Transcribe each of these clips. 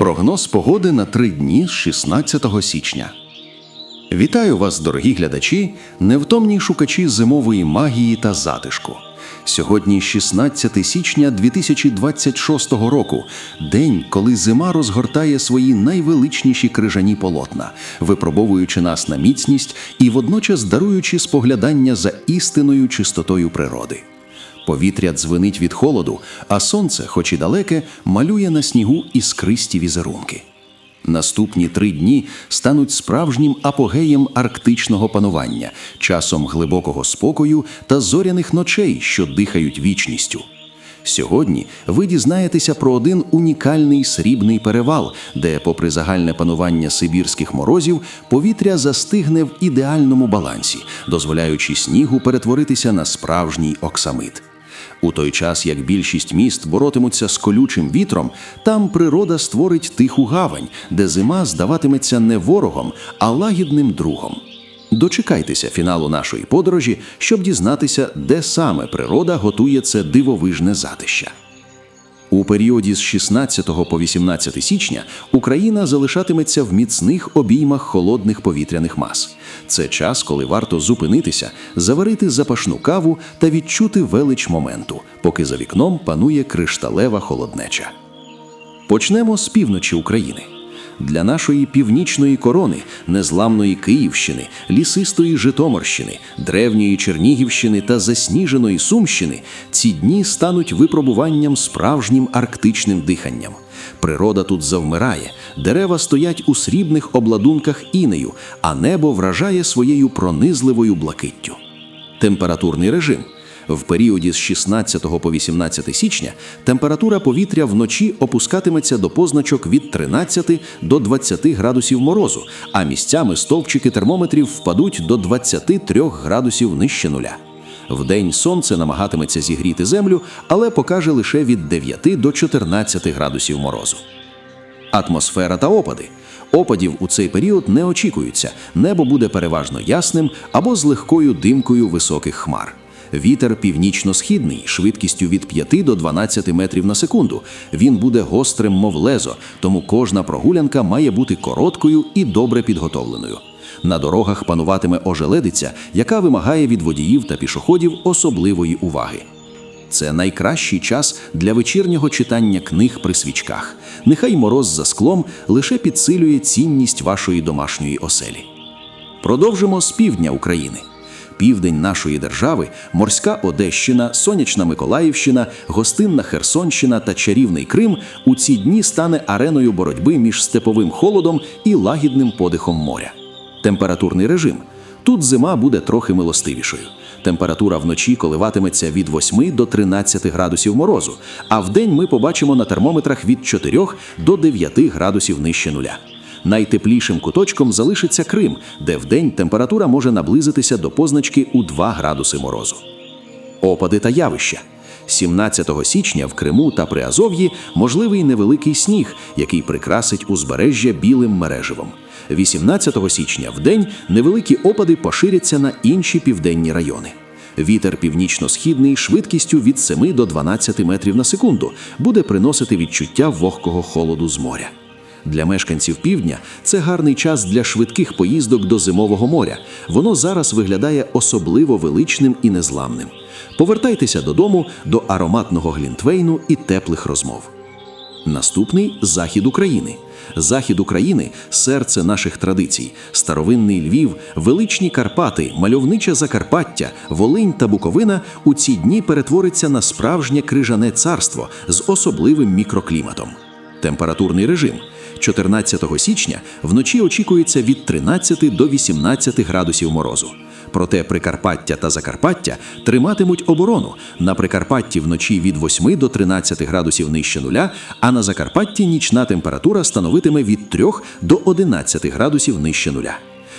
Прогноз погоди на три дні з 16 січня. Вітаю вас, дорогі глядачі, невтомні шукачі зимової магії та затишку. Сьогодні 16 січня 2026 року, день, коли зима розгортає свої найвеличніші крижані полотна, випробовуючи нас на міцність і водночас даруючи споглядання за істинною чистотою природи. Повітря дзвенить від холоду, а сонце, хоч і далеке, малює на снігу іскристі візерунки. Наступні три дні стануть справжнім апогеєм арктичного панування, часом глибокого спокою та зоряних ночей, що дихають вічністю. Сьогодні ви дізнаєтеся про один унікальний срібний перевал, де, попри загальне панування сибірських морозів, повітря застигне в ідеальному балансі, дозволяючи снігу перетворитися на справжній оксамит. У той час, як більшість міст боротимуться з колючим вітром, там природа створить тиху гавань, де зима здаватиметься не ворогом, а лагідним другом. Дочекайтеся фіналу нашої подорожі, щоб дізнатися, де саме природа готує це дивовижне затища. У періоді з 16 по 18 січня Україна залишатиметься в міцних обіймах холодних повітряних мас. Це час, коли варто зупинитися, заварити запашну каву та відчути велич моменту, поки за вікном панує кришталева холоднеча. Почнемо з півночі України. Для нашої північної корони, незламної Київщини, лісистої Житомирщини, древньої Чернігівщини та засніженої Сумщини ці дні стануть випробуванням справжнім арктичним диханням. Природа тут завмирає, дерева стоять у срібних обладунках інею, а небо вражає своєю пронизливою блакиттю. Температурний режим. В періоді з 16 по 18 січня температура повітря вночі опускатиметься до позначок від 13 до 20 градусів морозу, а місцями стовпчики термометрів впадуть до 23 градусів нижче нуля. Вдень сонце намагатиметься зігріти землю, але покаже лише від 9 до 14 градусів морозу. Атмосфера та опади. Опадів у цей період не очікуються. Небо буде переважно ясним або з легкою димкою високих хмар. Вітер північно-східний, швидкістю від 5 до 12 метрів на секунду. Він буде гострим, мов лезо, тому кожна прогулянка має бути короткою і добре підготовленою. На дорогах пануватиме ожеледиця, яка вимагає від водіїв та пішоходів особливої уваги. Це найкращий час для вечірнього читання книг при свічках. Нехай мороз за склом лише підсилює цінність вашої домашньої оселі. Продовжимо з півдня України. Південь нашої держави, морська Одещина, сонячна Миколаївщина, гостинна Херсонщина та чарівний Крим у ці дні стане ареною боротьби між степовим холодом і лагідним подихом моря. Температурний режим. Тут зима буде трохи милостивішою. Температура вночі коливатиметься від 8 до 13 градусів морозу, а вдень ми побачимо на термометрах від 4 до 9 градусів нижче нуля. Найтеплішим куточком залишиться Крим, де вдень температура може наблизитися до позначки у 2 градуси морозу. Опади та явища. 17 січня в Криму та Приазов'ї можливий невеликий сніг, який прикрасить узбережжя білим мереживом. 18 січня в день невеликі опади поширяться на інші південні райони. Вітер північно-східний швидкістю від 7 до 12 метрів на секунду буде приносити відчуття вогкого холоду з моря. Для мешканців півдня це гарний час для швидких поїздок до зимового моря. Воно зараз виглядає особливо величним і незламним. Повертайтеся додому до ароматного глінтвейну і теплих розмов. Наступний захід України. Захід України серце наших традицій, старовинний Львів, величні Карпати, мальовниче Закарпаття, Волинь та Буковина у ці дні перетвориться на справжнє крижане царство з особливим мікрокліматом. Температурний режим. 14 січня вночі очікується від 13 до 18 градусів морозу. Проте Прикарпаття та Закарпаття триматимуть оборону. На Прикарпатті вночі від 8 до 13 градусів нижче нуля, а на Закарпатті нічна температура становитиме від 3 до 11 градусів нижче нуля.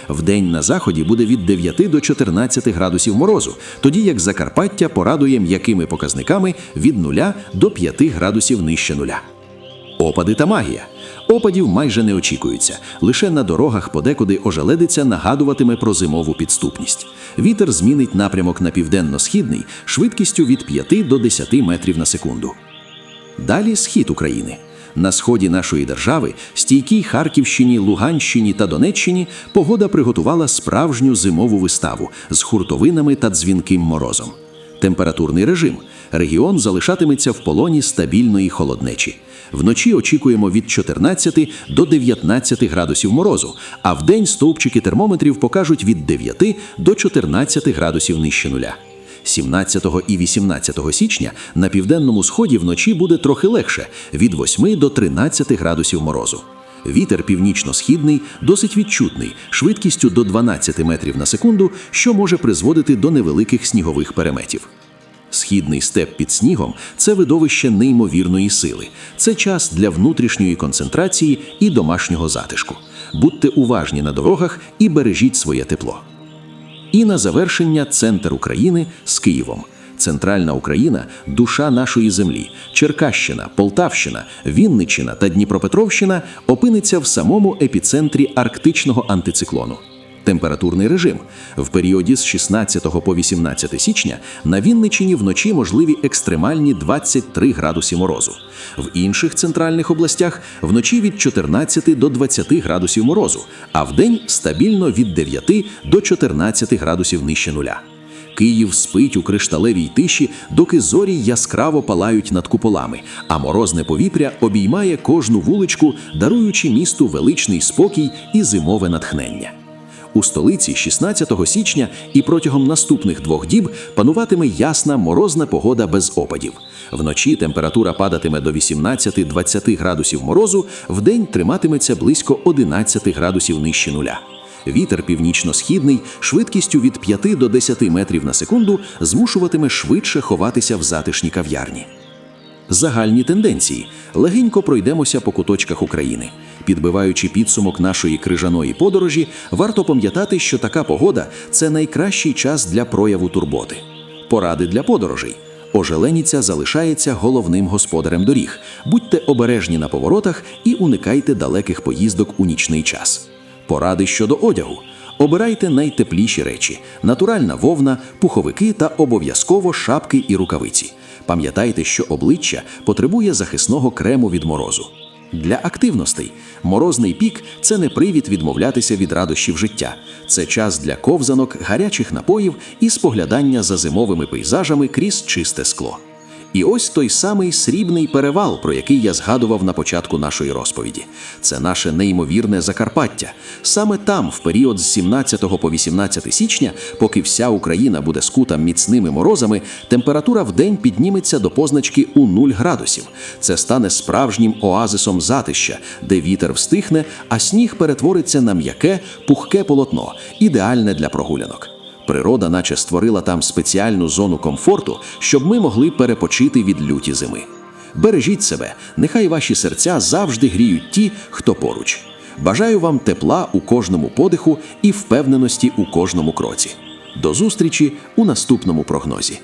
Вдень на заході буде від 9 до 14 градусів морозу, тоді як Закарпаття порадує м'якими показниками від 0 до 5 градусів нижче нуля. Опади та магія. Опадів майже не очікується. Лише на дорогах подекуди ожеледиця нагадуватиме про зимову підступність. Вітер змінить напрямок на південно-східний швидкістю від 5 до 10 метрів на секунду. Далі схід України. На сході нашої держави, стійкій Харківщині, Луганщині та Донеччині, погода приготувала справжню зимову виставу з хуртовинами та дзвінким морозом. Температурний режим. Регіон залишатиметься в полоні стабільної холоднечі. Вночі очікуємо від 14 до 19 градусів морозу, а вдень стовпчики термометрів покажуть від 9 до 14 градусів нижче нуля. 17 і 18 січня на південному сході вночі буде трохи легше від 8 до 13 градусів морозу. Вітер північно-східний досить відчутний, швидкістю до 12 метрів на секунду, що може призводити до невеликих снігових переметів. Східний степ під снігом це видовище неймовірної сили. Це час для внутрішньої концентрації і домашнього затишку. Будьте уважні на дорогах і бережіть своє тепло. І на завершення центр України з Києвом. Центральна Україна душа нашої землі. Черкащина, Полтавщина, Вінниччина та Дніпропетровщина опиниться в самому епіцентрі арктичного антициклону. Температурний режим в періоді з 16 по 18 січня на Вінниччині вночі можливі екстремальні 23 градуси морозу. В інших центральних областях вночі від 14 до 20 градусів морозу, а вдень стабільно від 9 до 14 градусів нижче нуля. Київ спить у кришталевій тиші, доки зорі яскраво палають над куполами, а морозне повітря обіймає кожну вуличку, даруючи місту величний спокій і зимове натхнення. У столиці 16 січня і протягом наступних двох діб пануватиме ясна морозна погода без опадів. Вночі температура падатиме до 18-20 градусів морозу, вдень триматиметься близько 11 градусів нижче нуля. Вітер північно-східний швидкістю від 5 до 10 метрів на секунду змушуватиме швидше ховатися в затишній кав'ярні. Загальні тенденції. Легенько пройдемося по куточках України. Підбиваючи підсумок нашої крижаної подорожі, варто пам'ятати, що така погода це найкращий час для прояву турботи. Поради для подорожей. Ожеленіця залишається головним господарем доріг. Будьте обережні на поворотах і уникайте далеких поїздок у нічний час. Поради щодо одягу. Обирайте найтепліші речі: натуральна вовна, пуховики та обов'язково шапки і рукавиці. Пам'ятайте, що обличчя потребує захисного крему від морозу. Для активностей морозний пік це не привід відмовлятися від радощів життя. Це час для ковзанок, гарячих напоїв і споглядання за зимовими пейзажами крізь чисте скло. І ось той самий срібний перевал, про який я згадував на початку нашої розповіді. Це наше неймовірне Закарпаття. Саме там, в період з 17 по 18 січня, поки вся Україна буде скута міцними морозами, температура в день підніметься до позначки у 0 градусів. Це стане справжнім оазисом затища, де вітер встихне, а сніг перетвориться на м'яке, пухке полотно, ідеальне для прогулянок. Природа наче створила там спеціальну зону комфорту, щоб ми могли перепочити від люті зими. Бережіть себе, нехай ваші серця завжди гріють ті, хто поруч. Бажаю вам тепла у кожному подиху і впевненості у кожному кроці. До зустрічі у наступному прогнозі.